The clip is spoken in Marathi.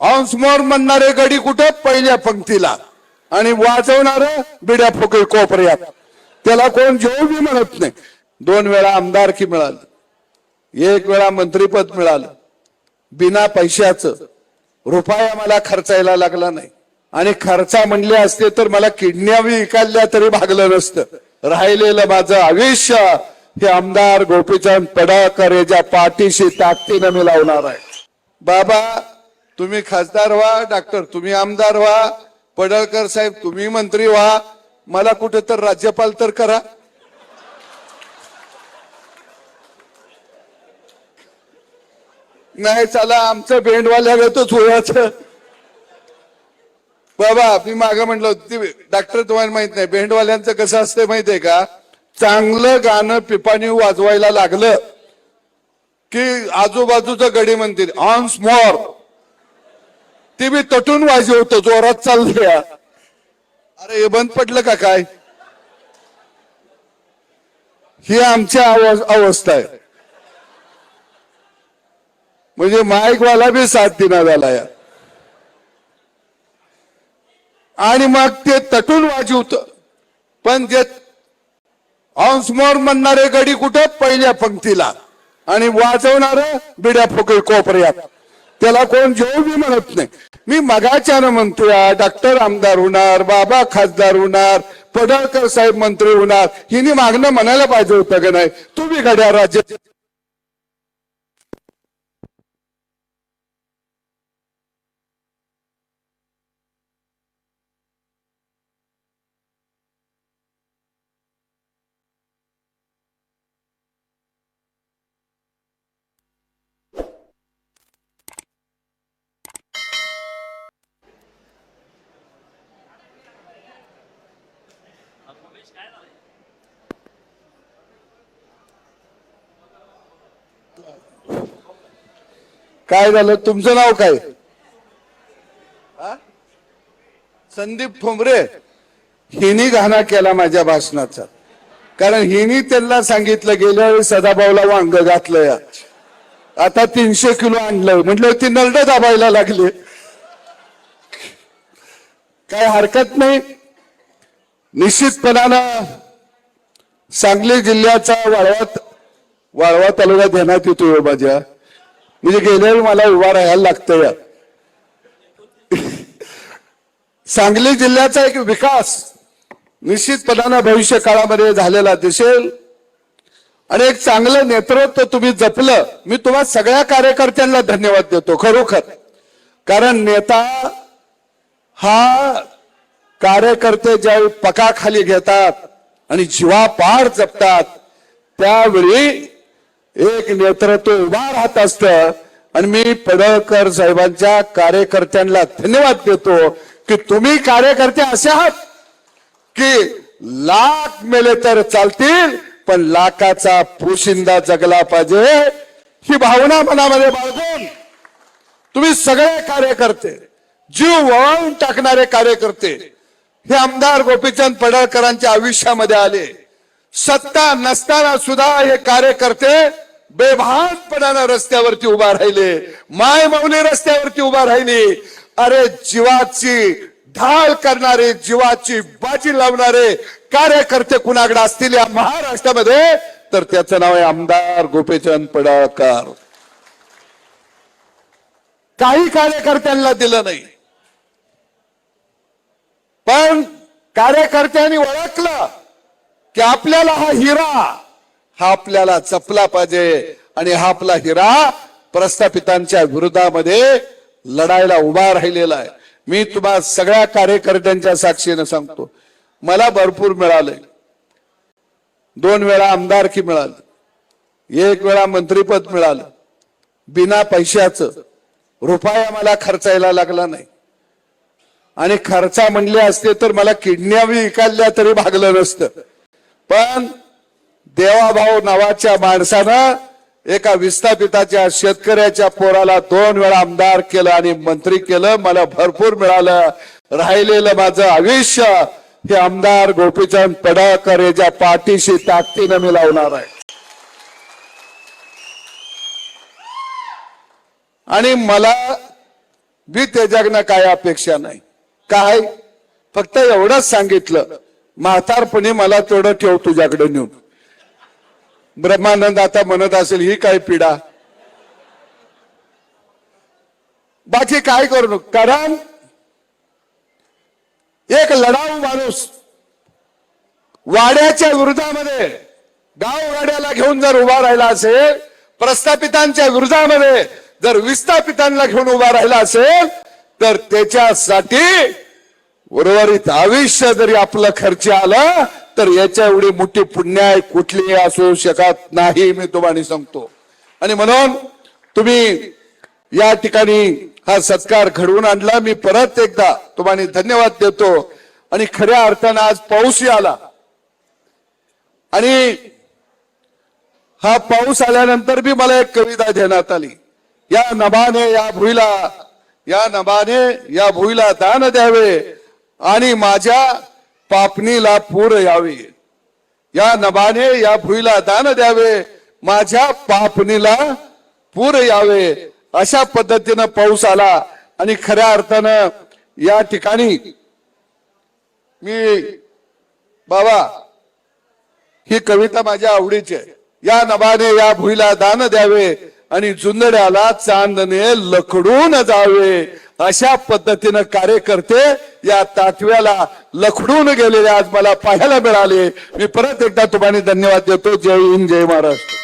ऑन्समोर म्हणणारे गडी कुठे? पहिल्या पंक्तीला. आणि वाजवणार बिड्या फुके कोपऱ्यात. त्याला कोण जेव बी म्हणत नाही. दोन वेळा आमदारकी मिळालं. एक वेळा मंत्रीपद मिळालं. बिना पैशाचं. रुपया मला खर्चायला लागला नाही. आणि खर्चा म्हणले असते तर मला किडन्या बी तरी भागलं नसतं. राहिलेलं माझं आयुष्य हे आमदार गोपीचंद पडाळकर याच्या पाठीशी ताकदीनं मी लावणार आहे. बाबा तुम्ही खासदार व्हा डॉक्टर तुम्ही आमदार व्हा पडळकर साहेब तुम्ही मंत्री व्हा. मला कुठे तर राज्यपाल तर करा. नाही चला आमचं भेंडवाल्या घेतोच होयाचं बाबा मी माग म्हटलं ती डॉक्टर तुम्हाला माहीत नाही भेंडवाल्यांचं कसं असतं माहितीये का? चांगलं गाणं पिपाणी वाजवायला लागलं की आजूबाजूचं गडी म्हणतील ऑन स्मॉर ते बी तटून वाजवतो जोरात चाललंय अरे हे बंद पडलं का काय? ही आमची आव- अवस्था आहे. म्हणजे माईकवाला बी साथ दिना झाला या. आणि मग ते तटून वाजवत पण जे ऑन्समोर म्हणणारे गडी कुठं? पहिल्या पंक्तीला. आणि वाजवणार बिड्या फोके कोपऱ्यात. त्याला कोण जेव बी म्हणत नाही. मी मगाच्यानं म्हणतोय डॉक्टर आमदार होणार बाबा खासदार होणार पडळकर साहेब मंत्री होणार. हिने मागणं म्हणायला पाहिजे होतं का नाही? तुम्ही घड्या राज्य काय झालं? तुमचं नाव काय? हा? संदीप ठोंबरे. हिनी घाणा केला माझ्या भाषणाचा. कारण हिनी त्यांना सांगितलं गेल्या वेळी सदाभाऊला वांग घातलं या. आता तीनशे किलो आणलं. म्हटलं ती नरड दाबायला लागली. काय हरकत नाही. निश्चितपणानं सांगली जिल्ह्याचा वाळवा वाळवा तालुका ध्यानात येतोय माझ्या. म्हणजे गेल्यावर मला उभा राहायला लागतं या सांगली जिल्ह्याचा एक विकास निश्चितपणानं भविष्य काळामध्ये झालेला दिसेल. आणि एक चांगलं नेतृत्व तुम्ही जपलं मी तुम्हा सगळ्या कार्यकर्त्यांना धन्यवाद देतो खरोखर. कारण नेता हा कार्यकर्ते ज्यावेळी पकाखाली घेतात आणि जीवापाड जपतात त्यावेळी एक नेतृत्व उभा राहत असत. आणि मी पडळकर साहेबांच्या कार्यकर्त्यांना धन्यवाद देतो की तुम्ही कार्यकर्ते असे आहात की लाख मेले तर चालतील पण लाखाचा पोशिंदा जगला पाहिजे. ही भावना मनामध्ये बाळगून तुम्ही सगळे कार्यकर्ते जीव वळवून टाकणारे कार्यकर्ते हे आमदार गोपीचंद पडळकरांच्या आयुष्यामध्ये आले. सत्ता नसताना सुद्धा हे कार्यकर्ते बेभानपणानं रस्त्यावरती उभा राहिले. माय मौली रस्त्यावरती उभा राहिली. अरे जीवाची ढाल करणारे जीवाची बाजी लावणारे कार्यकर्ते कुणाकडे असतील या महाराष्ट्रामध्ये? तर त्याचं नाव आहे आमदार गोपीचंद पडळकर. काही कार्यकर्त्यांना दिलं नाही. पण कार्यकर्त्यांनी ओळखलं. की आपल्याला हा हिरा हा आपल्याला जपला पाहिजे आणि हा आपला हिरा प्रस्थापितांच्या विरोधामध्ये लढायला उभा राहिलेला आहे. मी तुम्हा सगळ्या कार्यकर्त्यांच्या साक्षीने सांगतो मला भरपूर मिळालंय दोन वेळा आमदारकी मिळालं. एक वेळा मंत्रीपद मिळालं. बिना पैशाचं. रुपया मला खर्चायला लागला नाही. आणि खर्चा म्हणले असते तर मला किडन्या बी तरी भागलं नसतं. पण देवाभाऊ नावाच्या माणसानं एका विस्थापिताच्या शेतकऱ्याच्या पोराला दोन वेळा आमदार केलं आणि मंत्री केलं. मला भरपूर मिळालं. राहिलेलं माझं आयुष्य हे आमदार गोपीचंद पडळकर याच्या पाठीशी ताकदीनं मी लावणार आहे. आणि मला बी त्याच्याकडनं काय अपेक्षा नाही? काय? फक्त एवढंच सांगितलं. म्हातारपणी मला तेवढं ठेव तुझ्याकडे नेऊन. ब्रह्मानंद आता म्हणत असेल ही काय पिढा बाकी काय करू कारण एक लढाऊ माणूस वाड्याच्या विरोधामध्ये गाव वाड्याला घेऊन जर उभा राहिला असेल प्रस्थापितांच्या विरोधामध्ये जर विस्थापितांना घेऊन उभा राहिला असेल तर त्याच्यासाठी उर्वरित आयुष्य जरी आपलं खर्च आला तर याच्या एवढी मोठी पुण्याय कुठली असू शकत नाही मी तुम्हाला सांगतो. आणि म्हणून तुम्ही या ठिकाणी हा सत्कार घडवून आणला. मी परत एकदा तुम्हाला धन्यवाद देतो. आणि खऱ्या अर्थानं आज पाऊसही आला. आणि हा पाऊस आल्यानंतर बी मला एक कविता देण्यात आली. या नभाने या भुईला या नभाने या भुईला दान द्यावे. आणि माझ्या पापणीला पूर यावे. या नभाने या भुईला दान द्यावे. माझ्या पापणीला पूर यावे. अशा पद्धतीनं पाऊस आला आणि खऱ्या अर्थानं या ठिकाणी मी बाबा ही कविता माझ्या आवडीची आहे. या नभाने या भुईला दान द्यावे. आणि जुंदड्याला चांदणे लखडून जावे. अशा पद्धतीनं कार्यकर्ते या ताटव्याला लखडून गेलेले आज मला पाहायला मिळाले. मी परत एकदा तुम्हाला धन्यवाद देतो. जय हिंद जय महाराष्ट्र.